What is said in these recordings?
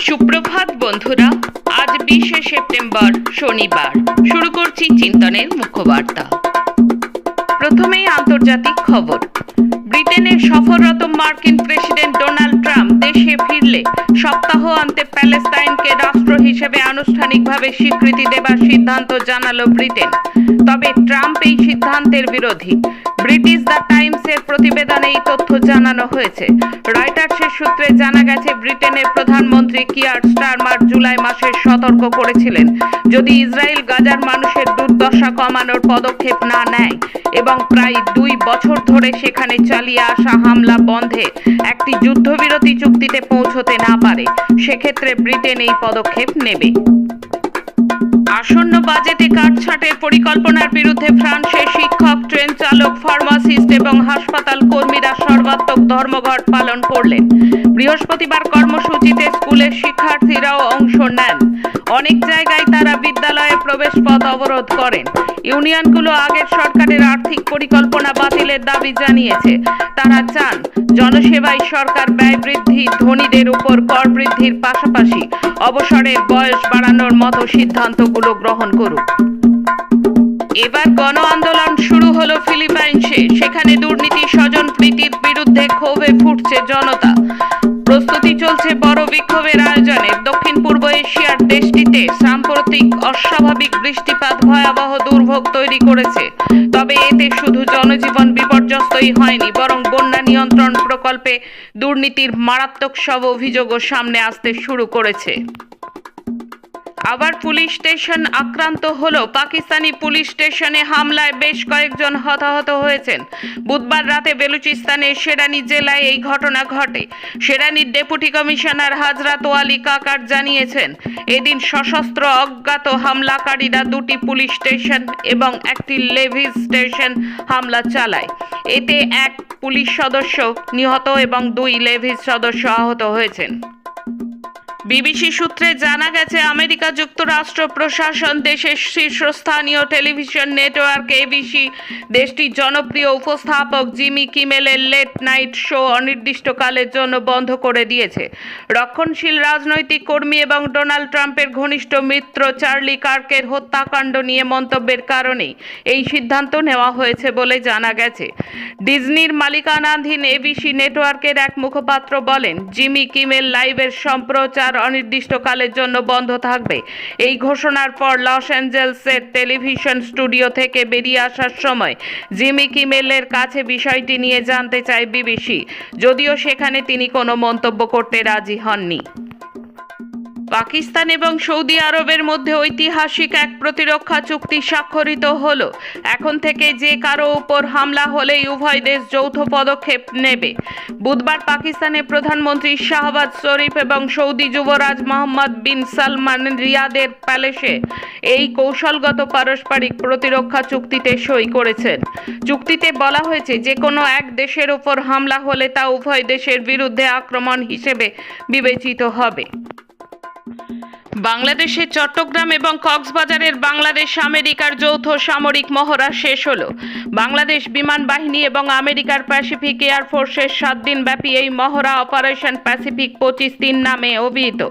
সুপ্রভাত বন্ধুরা, আজ বিশে সেপ্টেম্বর, শনিবার। শুরু করছি চিন্তনের মুখ্যবার্তা প্রথমেই আন্তর্জাতিক খবর। ব্রিটেনের সফররত মার্কিন প্রেসিডেন্ট ডোনাল্ড দেশে ফিরলে, সপ্তাহ অন্তে প্যালেস্তাইনকে রাষ্ট্র হিসেবে আনুষ্ঠানিকভাবে স্বীকৃতি দেবার সিদ্ধান্ত জানালো ব্রিটেন। তবে ট্রাম্প এই সিদ্ধান্তের বিরোধী। ব্রিটিশ দ্য টাইমসের প্রতিবেদনে এই তথ্য জানানো হয়েছে। রয়টার্সের সূত্রে জানা গেছে, ব্রিটেনের প্রধানমন্ত্রী কিয়ার স্টারমার জুলাই মাসে সতর্ক করেছিলেন, যদি ইসরায়েল গাজার মানুষের দুর্দশা কমানোর পদক্ষেপ না নেয় এবং প্রায় দুই বছর ধরে সেখানে চালিয়ে আসা হামলা বন্ধে একটি যুদ্ধবিরতি চুক্তিতে পৌঁছতে না পারে, সেক্ষেত্রে ব্রিটেন এই পদক্ষেপ নেবে। আসন্ন বাজেটে কাটছাটের পরিকল্পনার বিরুদ্ধে ফ্রান্সের শিক্ষক, ট্রেন চালক, ফার্মাসিস্ট এবং হাসপাতাল কর্মীরা সর্বাত্মক ধর্মঘট পালন করলেন। বৃহস্পতিবার কর্মসূচিতে স্কুলের শিক্ষার্থীরাও অংশ নেন। অনেক জায়গায় তারা বিদ্যালয়ে প্রবেশ পথ অবরোধ করেন। ইউনিয়নগুলো আগের সরকারের আর্থিক পরিকল্পনা বাতিলের দাবি জানিয়েছে। তারা চান জনসেবায় সরকার ব্যয় বৃদ্ধি, ধনীদের উপর কর বৃদ্ধির পাশাপাশি অবসরের বয়স বাড়ানোর মতো সিদ্ধান্তগুলো গ্রহণ করুক। এবার গণ আন্দোলন শুরু হলো ফিলিপাইন্সে। সেখানে দুর্নীতি স্বজন প্রীতির বিরুদ্ধে ক্ষোভে ফুটছে জনতা। প্রস্তুতি চলছে বড় বিক্ষোভের দেশটিতে সাম্প্রতিক অস্বাভাবিক বৃষ্টিপাত ভয়াবহ দুর্ভোগ তৈরি করেছে। তবে এতে শুধু জনজীবন বিপর্যস্তই হয়নি, বরং বন্যা নিয়ন্ত্রণ প্রকল্পে দুর্নীতির মারাত্মক সব অভিযোগও সামনে আসতে শুরু করেছে। আবার পুলিশ স্টেশন আক্রান্ত হলো। পাকিস্তানি পুলিশ স্টেশনে হামলায় বেশ কয়েকজন হতাহত হয়েছেন। বুধবার রাতে বেলুচিস্তানের সেরানি জেলায় এই ঘটনা ঘটে। সেরানির ডেপুটি কমিশনার হাজরাত ওয়ালি কাকার জানিয়েছেন, এদিন সশস্ত্র অজ্ঞাত হামলাকারীরা দুটি পুলিশ স্টেশন এবং একটি লেভিস স্টেশন হামলা চালায়। এতে এক পুলিশ সদস্য নিহত এবং দুই লেভিস সদস্য আহত হয়েছেন। বিবিসি সূত্রে জানা গেছে, আমেরিকা যুক্তরাষ্ট্র প্রশাসন দেশের শীর্ষস্থানীয় টেলিভিশন নেটওয়ার্ক এবিসি, দেশটির জনপ্রিয় উপস্থাপক জিমি কিমেলের লেট নাইট শো অনির্দিষ্টকালের জন্য বন্ধ করে দিয়েছে। রক্ষণশীল রাজনৈতিক কর্মী এবং ডোনাল্ড ট্রাম্পের ঘনিষ্ঠ মিত্র চার্লি কার্কের হত্যাকাণ্ড নিয়ে মন্তব্যের কারণেই এই সিদ্ধান্ত নেওয়া হয়েছে বলে জানা গেছে। ডিজনির মালিকানাধীন এবিসি নেটওয়ার্কের এক মুখপাত্র বলেন, জিমি কিমেল লাইভের সম্প্রচার অনির্দিষ্টকালের জন্য বন্ধ থাকবে। এই ঘোষণার পর লস অ্যাঞ্জেলসের টেলিভিশন স্টুডিও থেকে বেরিয়ে আসার সময় জিমি কিমেলের কাছে বিষয়টি নিয়ে জানতে চায় বিবিসি। যদিও সেখানে তিনি কোনো মন্তব্য করতে রাজি হননি। পাকিস্তান এবং সৌদি আরবের মধ্যে ঐতিহাসিক এক প্রতিরক্ষা চুক্তি স্বাক্ষরিত হল। এখন থেকে যে কারও উপর হামলা হলেই উভয় দেশ যৌথ পদক্ষেপ নেবে। বুধবার পাকিস্তানের প্রধানমন্ত্রী শাহবাজ শরীফ এবং সৌদি যুবরাজ মোহাম্মদ বিন সালমান রিয়াদের প্যালেসে এই কৌশলগত পারস্পরিক প্রতিরক্ষা চুক্তিতে সই করেছেন। চুক্তিতে বলা হয়েছে যে কোনো এক দেশের উপর হামলা হলে তা উভয় দেশের বিরুদ্ধে আক্রমণ হিসেবে বিবেচিত হবে। বাংলাদেশের চট্টগ্রাম এবং কক্সবাজারের বাংলাদেশ, আমেরিকার যৌথ সামরিক মহড়া শেষ হলো। বাংলাদেশ বিমান বাহিনী এবং আমেরিকার প্যাসিফিক এয়ারফোর্সের সাত দিন ব্যাপী এই মহড়া অপারেশন প্যাসিফিক পঁচিশ তিন নামে অভিহিত।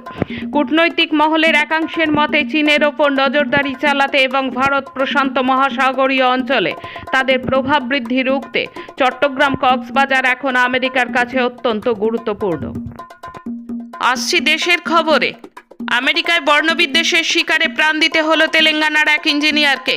কূটনৈতিক মহলের একাংশের মতে চীনের ওপর নজরদারি চালাতে এবং ভারত প্রশান্ত মহাসাগরীয় অঞ্চলে তাদের প্রভাব বৃদ্ধি রুখতে চট্টগ্রাম, কক্সবাজার এখন আমেরিকার কাছে অত্যন্ত গুরুত্বপূর্ণ। আসছি দেশের খবরে। আমেরিকায় বর্ণবিদ্বেষের শিকারে প্রাণ দিতে হলো তেলেঙ্গানার এক ইঞ্জিনিয়ারকে।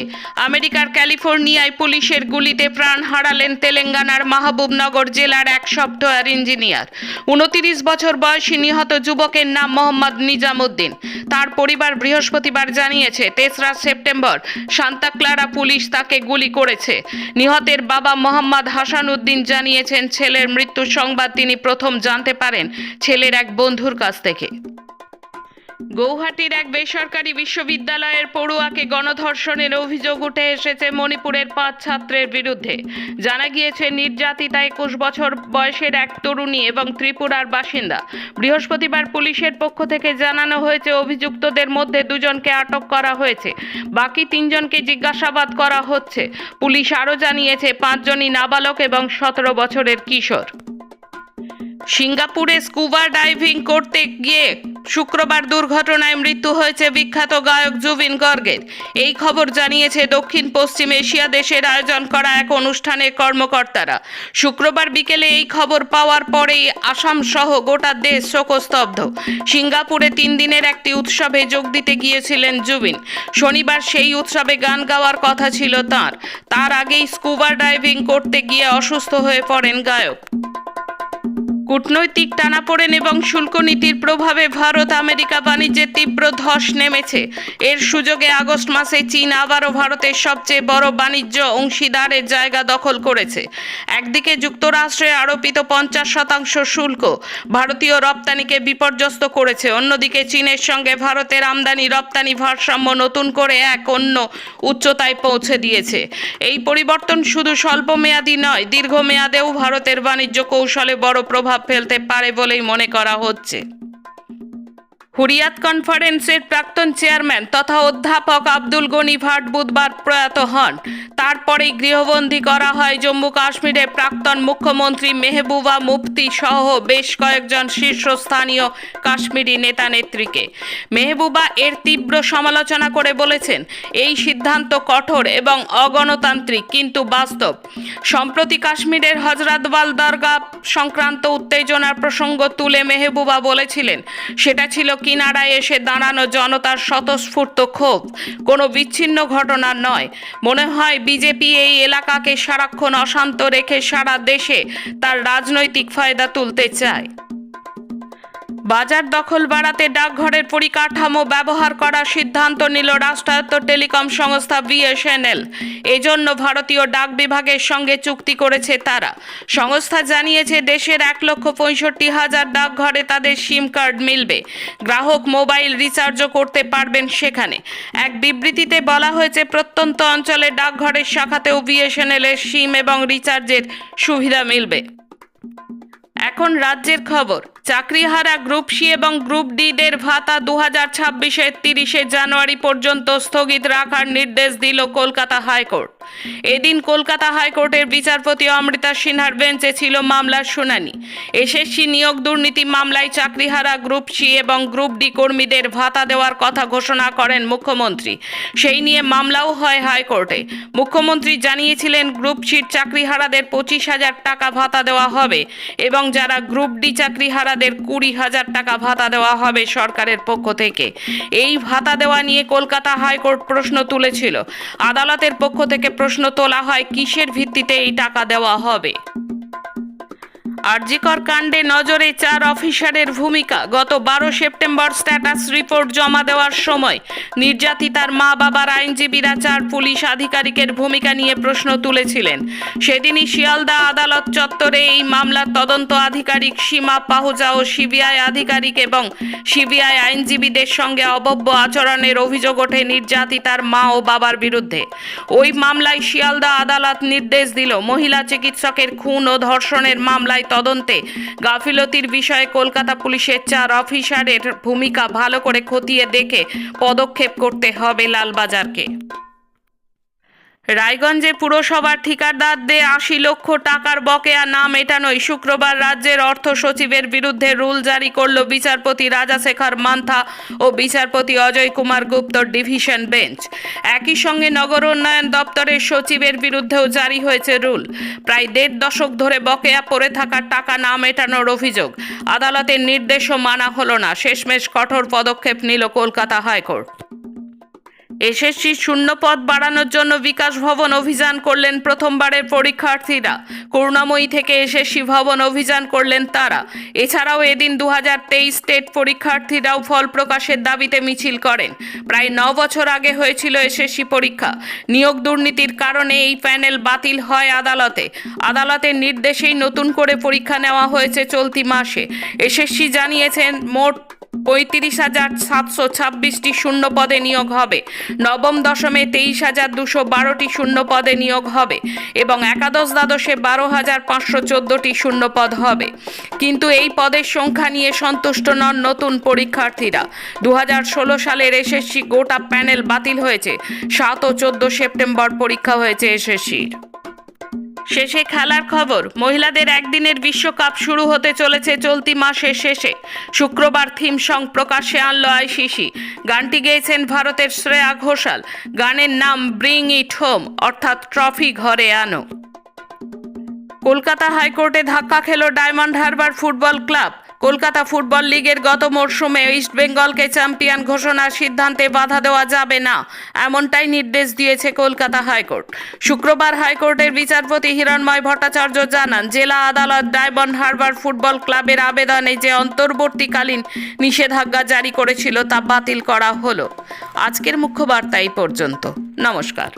আমেরিকার ক্যালিফোর্নিয়ায় পুলিশের গুলিতে প্রাণ হারালেন তেলেঙ্গানার মাহবুবনগর জেলার এক সফটওয়্যার ইঞ্জিনিয়ার। উনতিরিশ বছর বয়সী নিহত যুবকের নাম মোহাম্মদ নিজামুদ্দিন। তার পরিবার বৃহস্পতিবার জানিয়েছে, তেসরা সেপ্টেম্বর সান্তাক্লারা পুলিশ তাকে গুলি করেছে। নিহতের বাবা মোহাম্মদ হাসান উদ্দিন জানিয়েছেন, ছেলের মৃত্যুর সংবাদ তিনি প্রথম জানতে পারেন ছেলের এক বন্ধুর কাছ থেকে। গৌহাটির এক বেসরকারি বিশ্ববিদ্যালয়ের পড়ুয়াকে গণধর্ষণের অভিযোগ উঠে এসেছে মণিপুরের পাঁচ ছাত্রের বিরুদ্ধে। জানা গিয়েছে, নির্যাতিতা একুশ বছর বয়সের এক তরুণী এবং ত্রিপুরার বাসিন্দা। বৃহস্পতিবার পুলিশের পক্ষ থেকে জানানো হয়েছে, অভিযুক্তদের মধ্যে দুজনকে আটক করা হয়েছে। বাকি তিনজনকে জিজ্ঞাসাবাদ করা হচ্ছে। পুলিশ আরও জানিয়েছে, পাঁচজনই নাবালক এবং সতেরো বছরের কিশোর। সিঙ্গাপুরে স্কুবা ডাইভিং করতে গিয়ে শুক্রবার দুর্ঘটনায় মৃত্যু হয়েছে বিখ্যাত গায়ক জুবিন গর্গের। এই খবর জানিয়েছে দক্ষিণ পশ্চিম এশিয়া দেশের আয়োজন করা এক অনুষ্ঠানের কর্মকর্তারা। শুক্রবার বিকেলে এই খবর পাওয়ার পরেই আসাম সহ গোটা দেশ শোকস্তব্ধ। সিঙ্গাপুরে তিন দিনের একটি উৎসবে যোগ দিতে গিয়েছিলেন জুবিন। শনিবার সেই উৎসবে গান গাওয়ার কথা ছিল তার। তার আগেই স্কুবা ডাইভিং করতে গিয়ে অসুস্থ হয়ে পড়েন গায়ক। কূটনৈতিক টানাপোড়েন এবং শুল্ক নীতির প্রভাবে ভারত আমেরিকা বাণিজ্যে তীব্র ধস নেমেছে। এর সুযোগে আগস্ট মাসে চীন আবারও ভারতের সবচেয়ে বড় বাণিজ্য অংশীদারের জায়গা দখল করেছে। একদিকে যুক্তরাষ্ট্রে আরোপিত পঞ্চাশ শতাংশ শুল্ক ভারতীয় রপ্তানিকে বিপর্যস্ত করেছে। অন্যদিকে চীনের সঙ্গে ভারতের আমদানি রপ্তানি ভারসাম্য নতুন করে এক অন্য উচ্চতায় পৌঁছে দিয়েছে। এই পরিবর্তন শুধু স্বল্পমেয়াদী নয়, দীর্ঘমেয়াদেও ভারতের বাণিজ্য কৌশলে বড় প্রভাব ফেলতে পারে বলেই মনে করা হচ্ছে। হুরিয়াত কনফারেন্সের প্রাক্তন চেয়ারম্যান তথা অধ্যাপক আব্দুল গনি ভাট বুধবার প্রয়াত হন। তারপরেই গৃহবন্দী করা হয় জম্মু কাশ্মীরের প্রাক্তন মুখ্যমন্ত্রী মেহবুবা মুফতি সহ বেশ কয়েকজন শীর্ষস্থানীয় কাশ্মীরি নেতা নেত্রীকে। মেহবুবা এর তীব্র সমালোচনা করে বলেছেন, এই সিদ্ধান্ত কঠোর এবং অগণতান্ত্রিক, কিন্তু বাস্তব। সম্প্রতি কাশ্মীরের হজরতবাল দরগা সংক্রান্ত উত্তেজনার প্রসঙ্গ তুলে মেহবুবা বলেছিলেন, সেটা ছিল কিনারায় এসে দাঁড়ানো জনতার স্বতঃস্ফূর্ত ক্ষোভ। কোনো বিচ্ছিন্ন ঘটনা নয়। মনে হয় বিজেপি এই এলাকাকে সারাক্ষণ অশান্ত রেখে সারা দেশে তার রাজনৈতিক ফায়দা তুলতে চায়। বাজার দখল বাড়াতে ডাকঘরের পরিকাঠামো ব্যবহার করার সিদ্ধান্ত নিল রাষ্ট্রায়ত্ত টেলিকম সংস্থা বিএসএনএল। এজন্য ভারতীয় ডাক বিভাগের সঙ্গে চুক্তি করেছে তারা। সংস্থা জানিয়েছে, দেশের এক লক্ষ পঁয়ষট্টি হাজার ডাকঘরে তাদের সিম কার্ড মিলবে। গ্রাহক মোবাইল রিচার্জও করতে পারবেন সেখানে। এক বিবৃতিতে বলা হয়েছে, প্রত্যন্ত অঞ্চলে ডাকঘরের শাখাতেও বিএসএনএল এর সিম এবং রিচার্জের সুবিধা মিলবে। এখন রাজ্যের খবর। চাকরিহারা গ্রুপ সি এবং গ্রুপ ডি দের ভাতা দু হাজার ছাব্বিশের তিরিশে জানুয়ারি পর্যন্ত স্থগিত রাখার নির্দেশ দিল কলকাতা হাইকোর্ট। এদিন কলকাতা হাইকোর্টের বিচারপতি অমৃতা সিনহার বেঞ্চে ছিল মামলার শুনানি। এসএসসি নিয়োগ দুর্নীতি মামলায় চাকরিহারা গ্রুপ সি এবং গ্রুপ ডি কর্মীদের ভাতা দেওয়ার কথা ঘোষণা করেন মুখ্যমন্ত্রী। সেই নিয়ে মামলাও হয় হাইকোর্টে। মুখ্যমন্ত্রী জানিয়েছিলেন, গ্রুপ সির চাকরিহারাদের পঁচিশ হাজার টাকা ভাতা দেওয়া হবে এবং যারা গ্রুপ ডি চাকরিহারাদের কুড়ি হাজার টাকা ভাতা দেওয়া হবে সরকারের পক্ষ থেকে। এই ভাতা দেওয়া নিয়ে কলকাতা হাইকোর্ট প্রশ্ন তুলেছিল। আদালতের পক্ষ থেকে প্রশ্ন তোলা হয়, কিসের ভিত্তিতে এই টাকা দেওয়া হবে? আরজিকর কাণ্ডে নজরে চার অফিসারের ভূমিকা। গত বারো সেপ্টেম্বর স্ট্যাটাস রিপোর্ট জমা দেওয়ার সময় নির্যাতিতার মা বাবার আইনজীবীরা চার পুলিশ আধিকারিকের ভূমিকা নিয়ে প্রশ্ন তুলেছিলেন। সেদিনই শিয়ালদা আদালত চত্বরে এই মামলার তদন্ত আধিকারিক সীমা পাহুজা ও সিবিআই আধিকারিক এবং সিবিআই আইনজীবীদের সঙ্গে অবব্য আচরণের অভিযোগ ওঠে নির্যাতিতার মা ও বাবার বিরুদ্ধে। ওই মামলায় শিয়ালদা আদালত নির্দেশ দিল, মহিলা চিকিৎসকের খুন ও ধর্ষণের মামলায় তদন্তে। গাফিলতির বিষয়ে কলকাতা পুলিশের চার অফিসারের ভূমিকা ভালো করে খতিয়ে দেখে পদক্ষেপ করতে হবে লালবাজারকে। রায়গঞ্জে পুরসভার ঠিকাদার ঠিকাদারদের আশি লক্ষ টাকার বকেয়া না মেটানোয় শুক্রবার রাজ্যের অর্থ সচিবের বিরুদ্ধে রুল জারি করল বিচারপতি রাজাশেখর মান্থা ও বিচারপতি অজয় কুমার গুপ্তর ডিভিশন বেঞ্চ। একই সঙ্গে নগর উন্নয়ন দপ্তরের সচিবের বিরুদ্ধেও জারি হয়েছে রুল। প্রায় দেড় দশক ধরে বকেয়া পড়ে থাকা টাকা না মেটানোর অভিযোগ। আদালতের নির্দেশও মানা হলো না। শেষমেশ কঠোর পদক্ষেপ নিল কলকাতা হাইকোর্ট। এসএসসি শূন্যপদ বাড়ানোর জন্য বিকাশ ভবন অভিযান করলেন প্রথমবারের পরীক্ষার্থীরা। করুণাময়ী থেকে এসএসসি ভবন অভিযান করলেন তারা। এছাড়াও এদিন দু হাজার তেইশ স্টেট পরীক্ষার্থীরাও ফল প্রকাশের দাবিতে মিছিল করেন। প্রায় ন বছর আগে হয়েছিল এসএসসি পরীক্ষা। নিয়োগ দুর্নীতির কারণে এই প্যানেল বাতিল হয় আদালতে। আদালতের নির্দেশেই নতুন করে পরীক্ষা নেওয়া হয়েছে চলতি মাসে। এসএসসি জানিয়েছেন, মোট পঁয়ত্রিশ হাজার সাতশো ছাব্বিশটি শূন্য পদে নিয়োগ হবে। নবম দশমে তেইশ হাজার দুশো বারোটি শূন্য পদে নিয়োগ হবে এবং একাদশ দ্বাদশে বারো হাজার পাঁচশো চোদ্দোটি শূন্য পদ হবে। কিন্তু এই পদের সংখ্যা নিয়ে সন্তুষ্ট নন নতুন পরীক্ষার্থীরা। দু হাজার ষোলো সালের এসএসসি গোটা প্যানেল বাতিল হয়েছে। সাত ও চোদ্দ সেপ্টেম্বর পরীক্ষা হয়েছে এসএসসির। শেষে খেলার খবর, মহিলাদের একদিনের বিশ্বকাপ শুরু হতে চলেছে চলতি মাসের শেষে। শুক্রবার থিম সং প্রকাশ্যে আনলো আইসিসি। গানটি গেয়েছেন ভারতের শ্রেয়া ঘোষাল। গানের নাম ব্রিং ইট হোম, অর্থাৎ ট্রফি ঘরে আনো। কলকাতা হাইকোর্টে ধাক্কা খেল Diamond Harbour football club. Kolkata football লিগের গত মরশুমে ইস্টবেঙ্গলকে চ্যাম্পিয়ন ঘোষণার সিদ্ধান্তে বাধা দেওয়া যাবে না, এমনটাই নির্দেশ দিয়েছে কলকাতা হাইকোর্ট। শুক্রবার হাইকোর্টের বিচারপতি হিরণময় ভট্টাচার্য জানান, জেলা আদালত ডায়মন্ড হারবার ফুটবল ক্লাবের আবেদনে যে অন্তর্বর্তীকালীন নিষেধাজ্ঞা জারি করেছিল তা বাতিল করা হলো। আজকের মুখ্য বার্তা এই পর্যন্ত। নমস্কার।